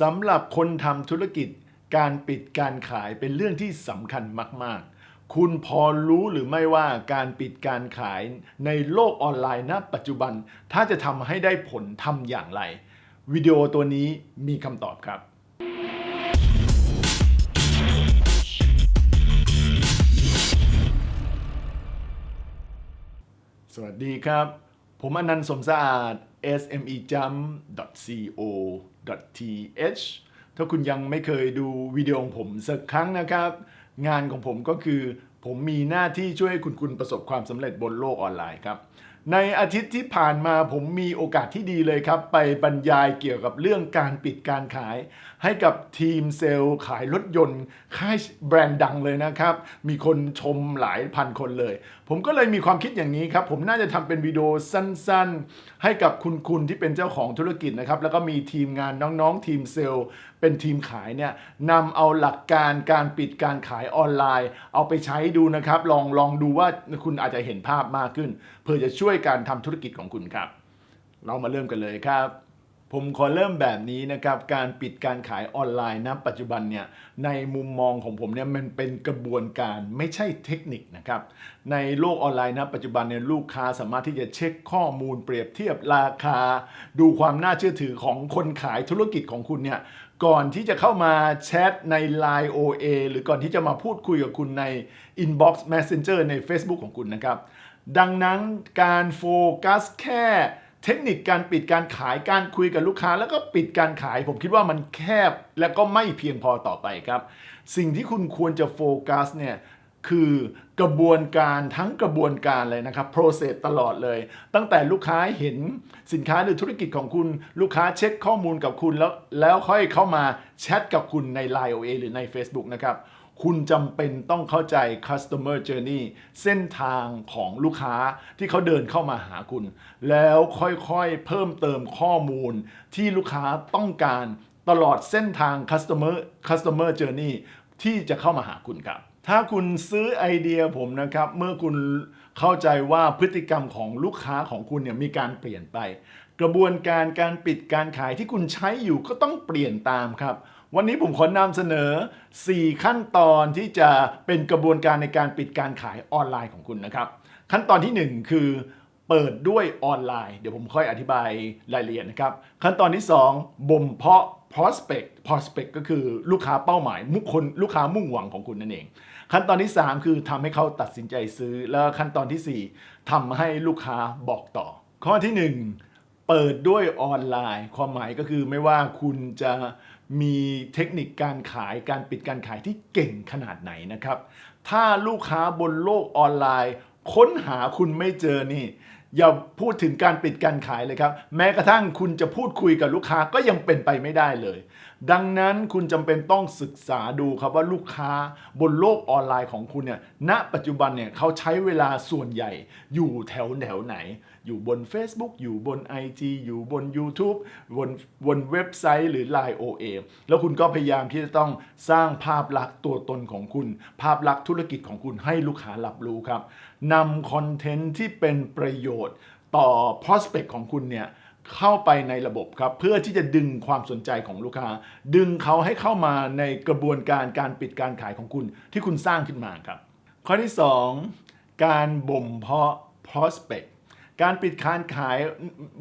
สำหรับคนทำธุรกิจการปิดการขายเป็นเรื่องที่สำคัญมาก ๆ คุณพอรู้หรือไม่ว่าการปิดการขายในโลกออนไลน์ณปัจจุบัน ถ้าจะทำให้ได้ผลทำอย่างไร วิดีโอตัวนี้มีคำตอบครับสวัสดีครับ ผมอนันต์สมสะอาด smejump.co.th ถ้าคุณยังไม่เคยดูวิดีโอของผมสักครั้งนะครับ งานของผมก็คือผมมีหน้าที่ช่วยให้คุณคุณประสบความสำเร็จบนโลกออนไลน์ครับ ในอาทิตย์ที่ผ่านมาผมมีโอกาสที่ดีเลยครับ ไปบรรยายเกี่ยวกับเรื่องการปิดการขาย ให้กับทีมเซลล์ขายรถยนต์ค่ายแบรนด์ดังเลยนะครับ มีคนชมหลายพันคนเลย ผมก็เลยมีความคิดอย่างนี้ครับ ผมน่าจะทำเป็นวิดีโอสั้นๆ ให้กับคุณคุณที่เป็นเจ้าของธุรกิจนะครับ แล้วก็มีทีมงานน้องๆทีมเซลล์เป็นทีมขายเนี่ยนำเอาหลักการการปิดการขายออนไลน์ เอาไปใช้ดูนะครับ ลองลองดูว่าคุณอาจจะเห็นภาพมากขึ้น เพื่อจะช่วยการทำธุรกิจของคุณครับ เรามาเริ่มกันเลยครับ ผมขอเริ่มแบบนี้นะครับ การปิดการขายออนไลน์นะปัจจุบันเนี่ยในมุมมองของผมเนี่ยมันเป็นกระบวนการไม่ใช่เทคนิคนะครับ ในโลกออนไลน์นะปัจจุบันเนี่ยลูกค้าสามารถที่จะเช็คข้อมูลเปรียบเทียบราคา ดูความน่าเชื่อถือของคนขายธุรกิจของคุณเนี่ย ก่อนที่จะเข้ามาแชทใน Line OA หรือก่อนที่จะมาพูดคุยกับคุณใน Inbox Messenger ใน Facebook ของคุณนะครับ ดังนั้นการโฟกัสแค่เทคนิคการปิดการขายการคุยกับลูกค้า แล้วก็ปิดการขาย ผมคิดว่ามันแคบและก็ไม่เพียงพอต่อไปครับ สิ่งที่คุณควรจะโฟกัสเนี่ย คือกระบวนการทั้งกระบวนการเลยนะครับ process ตลอดเลย ตั้งแต่ลูกค้าเห็นสินค้าหรือธุรกิจของคุณ ลูกค้าเช็คข้อมูลกับคุณแล้วแล้วค่อยเข้ามาแชทกับคุณใน Line OA หรือใน Facebook นะครับคุณจำเป็นต้องเข้าใจ customer journey เส้นทางของลูกค้าที่เขาเดินเข้ามาหาคุณ แล้วค่อยๆเพิ่มเติมข้อมูลที่ลูกค้าต้องการตลอดเส้นทาง customer customer journey ที่จะเข้ามาหาคุณครับ ถ้าคุณซื้อไอเดียผมนะครับ เมื่อคุณเข้าใจว่าพฤติกรรมของลูกค้าของคุณเนี่ยมีการเปลี่ยนไป กระบวนการการปิดการขายที่คุณใช้อยู่ก็ต้องเปลี่ยนตามครับ วันนี้ผมขอนำเสนอ 4 ขั้นตอนที่จะเป็นกระบวนการในการปิดการขายออนไลน์ของคุณนะครับ ขั้นตอนทีหนึ่1 คือเปิดด้วยออนไลน์ เดี๋ยวผมค่อยอธิบายรายละเอียดนะครับ ขั้นตอนที่ 2 บ่มเพาะ prospect prospect ก็คือลูกค้าเป้าหมายมุคคนลูกค้ามุ่งหวังของคุณนั่นเอง ขั้นตอนที่ 3 คือทำให้เขาตัดสินใจซื้อ แล้วขั้นตอนทีสี่4ทำให้ลูกค้าบอกต่อ ข้อที่ 1 เปิดด้วยออนไลน์ ความหมายก็คือไม่ว่าคุณจะมีเทคนิคการขายการปิดการขายที่เก่งขนาดไหนนะครับ ถ้าลูกค้าบนโลกออนไลน์ ค้นหาคุณไม่เจอนี่ อย่าพูดถึงการปิดการขายเลยครับ แม้กระทั่งคุณจะพูดคุยกับลูกค้าก็ยังเป็นไปไม่ได้เลยดังนั้นคุณจำเป็นต้องศึกษาดูครับว่าลูกค้าบนโลกออนไลน์ของคุณเนี่ยณปัจจุบันเนี่ยเขาใช้เวลาส่วนใหญ่อยู่แถวแถวไหน อยู่บน Facebook อยู่บน IG อยู่บน YouTube บนบนเว็บไซต์หรือ Line OA แล้วคุณก็พยายามที่จะต้องสร้างภาพลักษณ์ตัวตนของคุณ ภาพลักษณ์ธุรกิจของคุณให้ลูกค้ารับรู้ครับนำคอนเทนต์ที่เป็นประโยชน์ต่อ prospect ของคุณเนี่ย เข้าไปในระบบครับ เพื่อที่จะดึงความสนใจของลูกค้า ดึงเขาให้เข้ามาในกระบวนการการปิดการขายของคุณที่คุณสร้างขึ้นมาครับ ข้อที่ 2 การบ่มเพาะ prospect การปิดการขาย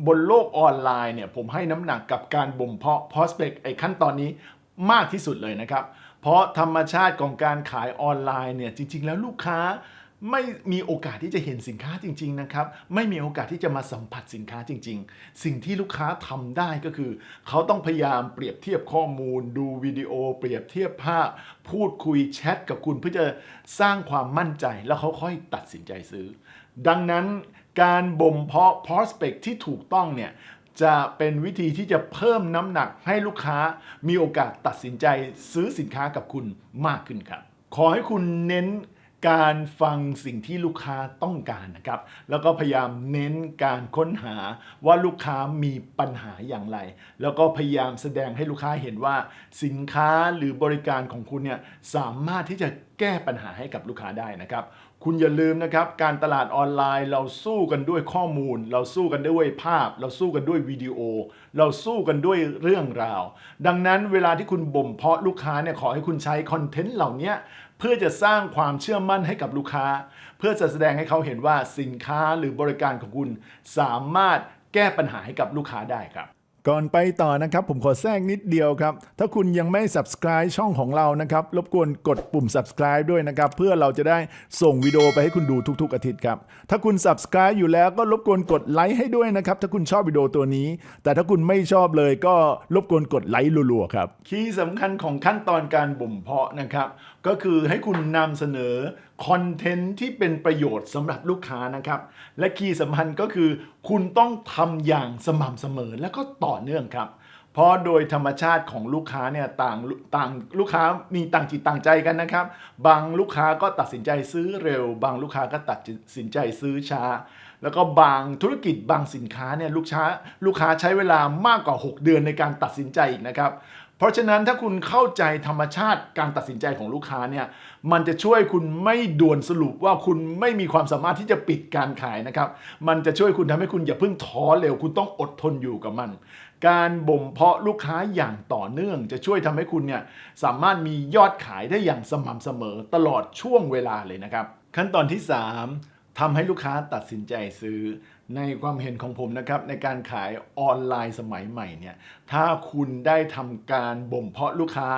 บนโลกออนไลน์เนี่ยผมให้น้ำหนักกับการบ่มเพาะ prospect ไอ้ขั้นตอนนี้มากที่สุดเลยนะครับ เพราะธรรมชาติของการขายออนไลน์เนี่ยจริง ๆ แล้วลูกค้า ไม่มีโอกาสที่จะเห็นสินค้าจริง ๆ นะครับ ไม่มีโอกาสที่จะมาสัมผัสสินค้าจริง ๆ สิ่งที่ลูกค้าทำได้ก็คือ เขาต้องพยายามเปรียบเทียบข้อมูล ดูวิดีโอ เปรียบเทียบภาพ พูดคุยแชทกับคุณเพื่อจะสร้างความมั่นใจ แล้วเขาค่อยตัดสินใจซื้อ ดังนั้นการบ่มเพาะ prospect ที่ถูกต้องเนี่ยจะเป็นวิธีที่จะเพิ่มน้ำหนักให้ลูกค้ามีโอกาสตัดสินใจซื้อสินค้ากับคุณมากขึ้นครับ ขอให้คุณเน้น การฟังสิ่งที่ลูกค้าต้องการนะครับ แล้วก็พยายามเน้นการค้นหาว่าลูกค้ามีปัญหาอย่างไร แล้วก็พยายามแสดงให้ลูกค้าเห็นว่า สินค้าหรือบริการของคุณเนี่ยสามารถที่จะแก้ปัญหาให้กับลูกค้าได้นะครับ คุณอย่าลืมนะครับ การตลาดออนไลน์เราสู้กันด้วยข้อมูล เราสู้กันด้วยภาพ เราสู้กันด้วยวิดีโอ เราสู้กันด้วยเรื่องราว ดังนั้นเวลาที่คุณบ่มเพาะลูกค้าเนี่ยขอให้คุณใช้คอนเทนต์เหล่านี้ เพื่อจะสร้างความเชื่อมั่นให้กับลูกค้า เพื่อจะแสดงให้เขาเห็นว่าสินค้าหรือบริการของคุณ สามารถแก้ปัญหาให้กับลูกค้าได้ครับ ก่อนไปต่อนะครับ ผมขอแทรกนิดเดียวครับ ถ้าคุณยังไม่ subscribe ช่องของเรานะครับ รบกวนกดปุ่ม subscribe ด้วยนะครับ เพื่อเราจะได้ส่งวิดีโอไปให้คุณดูทุก ๆ อาทิตย์ครับ ถ้าคุณ subscribe อยู่แล้วก็รบกวนกดไลค์ให้ด้วยนะครับ ถ้าคุณชอบวิดีโอตัวนี้ แต่ถ้าคุณไม่ชอบเลยก็รบกวนกดไลค์รัวๆครับคีย์สำคัญของขั้นตอนการบ่มเพาะนะครับก็คือให้คุณนำเสนอคอนเทนต์ที่เป็นประโยชน์สำหรับลูกค้านะครับและคีย์สำคัญก็คือ คุณต้องทำอย่างสม่ำเสมอและก็ต่อเนื่องครับ เพราะโดยธรรมชาติของลูกค้าเนี่ยต่างต่างลูกค้ามีต่างจิตต่างใจกันนะครับ บางลูกค้าก็ตัดสินใจซื้อเร็ว บางลูกค้าก็ตัดสินใจซื้อช้า แล้วก็บางธุรกิจบางสินค้าเนี่ยลูกค้าลูกค้าใช้เวลามากกว่า 6 เดือนในการตัดสินใจอีกนะครับ เพราะฉะนั้นถ้าคุณเข้าใจธรรมชาติการตัดสินใจของลูกค้าเนี่ยมันจะช่วยคุณไม่ด่วนสรุปว่าคุณไม่มีความสามารถที่จะปิดการขายนะครับ มันจะช่วยคุณทำให้คุณอย่าเพิ่งท้อเร็ว คุณต้องอดทนอยู่กับมัน การบ่มเพาะลูกค้าอย่างต่อเนื่อง จะช่วยทำให้คุณเนี่ยสามารถมียอดขายได้อย่างสม่ำเสมอตลอดช่วงเวลาเลยนะครับ ขั้นตอนที่ 3ทำให้ลูกค้าตัดสินใจซื้อ ในความเห็นของผมนะครับในการขายออนไลน์สมัยใหม่เนี่ยถ้าคุณได้ทำการบ่มเพาะลูกค้า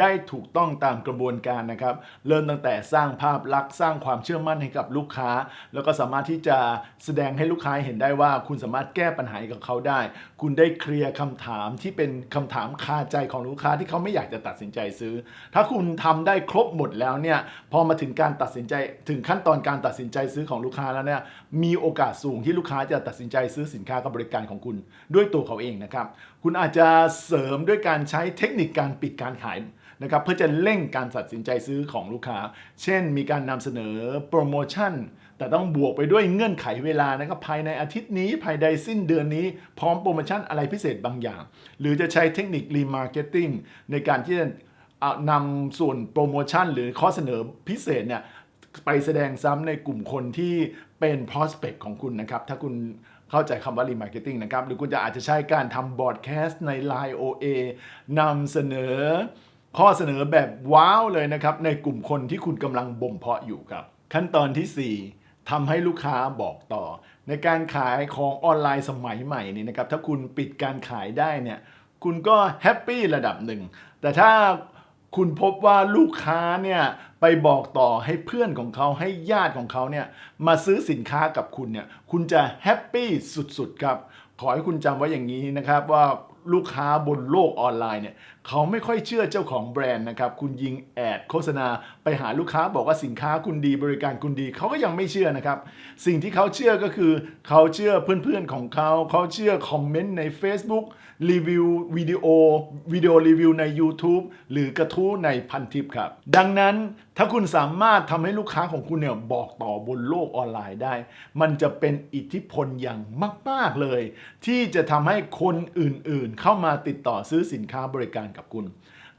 ได้ถูกต้องตามกระบวนการนะครับ เริ่มตั้งแต่สร้างภาพลักษณ์สร้างความเชื่อมั่นให้กับลูกค้า แล้วก็สามารถที่จะแสดงให้ลูกค้าเห็นได้ว่า คุณสามารถแก้ปัญหาให้กับเขาได้ คุณได้เคลียร์คำถามที่เป็นคำถามคาใจของลูกค้าที่เขาไม่อยากจะตัดสินใจซื้อ ถ้าคุณทำได้ครบหมดแล้วเนี่ยพอมาถึงการตัดสินใจถึงขั้นตอนการตัดสินใจซื้อของลูกค้าแล้วเนี่ยมีโอกาสสูงที่ลูกค้าจะตัดสินใจซื้อสินค้ากับบริการของคุณด้วยตัวเขาเองนะครับ คุณอาจจะเสริมด้วยการใช้เทคนิคการปิดการขายนะครับเพื่อจะเร่งการตัดสินใจซื้อของลูกค้า เช่น มีการนำเสนอโปรโมชั่น แต่ต้องบวกไปด้วยเงื่อนไขเวลานะครับภายในอาทิตย์นี้ภายในสิ้นเดือนนี้ พร้อมโปรโมชั่นอะไรพิเศษบางอย่าง หรือจะใช้เทคนิครีมาร์เก็ตติ้งในการที่จะเอานำส่วนโปรโมชั่นหรือข้อเสนอพิเศษเนี่ย ไปแสดงซ้ำในกลุ่มคนที่เป็น prospect ของคุณนะครับ ถ้าคุณเข้าใจคำว่า remarketing นะครับ หรือคุณจะอาจจะใช้การทำบอดแคสต์ใน Line OA นำเสนอข้อเสนอแบบว้าวเลยนะครับ ในกลุ่มคนที่คุณกำลังบ่มเพาะอยู่ครับ ขั้นตอนทีสี่ 4ทำให้ลูกค้าบอกต่อ ในการขายของออนไลน์สมัยใหม่นี่นะครับถ้าคุณปิดการขายได้เนี่ยคุณก็แฮปปี้ระดับหนึ่งแต่ถ้า คุณพบว่าลูกค้าเนี่ยไปบอกต่อให้เพื่อนของเขาให้ญาติของเขาเนี่ยมาซื้อสินค้ากับคุณเนี่ยคุณจะแฮปปี้สุดๆครับ ขอให้คุณจำไว้อย่างนี้นะครับว่า ลูกค้าบนโลกออนไลน์เนี่ยเขาไม่ค่อยเชื่อเจ้าของแบรนด์นะครับคุณยิงแอดโฆษณา ไปหาลูกค้าบอกว่าสินค้าคุณดีบริการคุณดีเขาก็ยังไม่เชื่อนะครับสิ่งที่เขาเชื่อก็คือเขาเชื่อเพื่อนๆของเขาเขาเชื่อคอมเมนต์ใน Facebook รีวิววิดีโอวิดีโอรีวิวใน YouTube หรือกระทู้ในพันทิปครับ ดังนั้น ถ้าคุณสามารถทำให้ลูกค้าของคุณเนี่ยบอกต่อบนโลกออนไลน์ได้ มันจะเป็นอิทธิพลอย่างมาก ๆ เลย ที่จะทำให้คนอื่นๆ เข้ามาติดต่อซื้อสินค้าบริการกับคุณ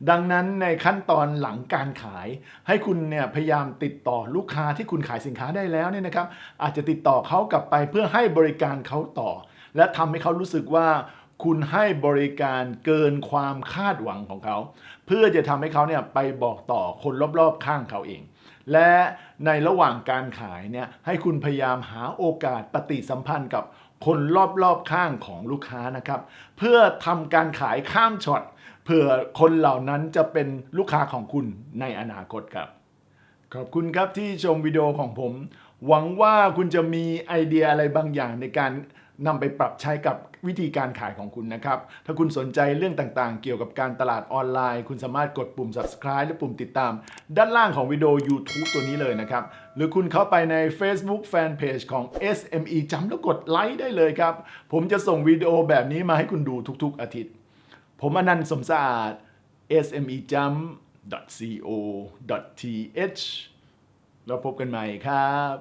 ดังนั้นในขั้นตอนหลังการขาย ให้คุณเนี่ยพยายามติดต่อลูกค้าที่คุณขายสินค้าได้แล้วเนี่ยนะครับ อาจจะติดต่อเขากลับไปเพื่อให้บริการเขาต่อ และทำให้เขารู้สึกว่า คุณให้บริการเกินความคาดหวังของเขา เพื่อจะทำให้เขาเนี่ยไปบอกต่อคนรอบๆข้างเขาเอง และในระหว่างการขายเนี่ยให้คุณพยายามหาโอกาสปฏิสัมพันธ์กับคนรอบๆข้างของลูกค้านะครับ เพื่อทำการขายข้ามช็อตเพื่อคนเหล่านั้นจะเป็นลูกค้าของคุณในอนาคตครับ ขอบคุณครับที่ชมวิดีโอของผม หวังว่าคุณจะมีไอเดียอะไรบางอย่างในการนำไปปรับใช้กับ วิธีการขายของคุณนะครับ ถ้าคุณสนใจเรื่องต่างๆ เกี่ยวกับการตลาดออนไลน์ คุณสามารถกดปุ่ม subscribe หรือปุ่มติดตาม ด้านล่างของวิดีโอ YouTube ตัวนี้เลยนะครับ หรือคุณเข้าไปใน Facebook Fanpage ของ SME จำแล้วกดไลค์ได้เลยครับ ผมจะส่งวิดีโอแบบนี้มาให้คุณดูทุกๆอาทิตย์ ผมอนันต์สมสะอาด smejump co th แล้วพบกันใหม่ครับ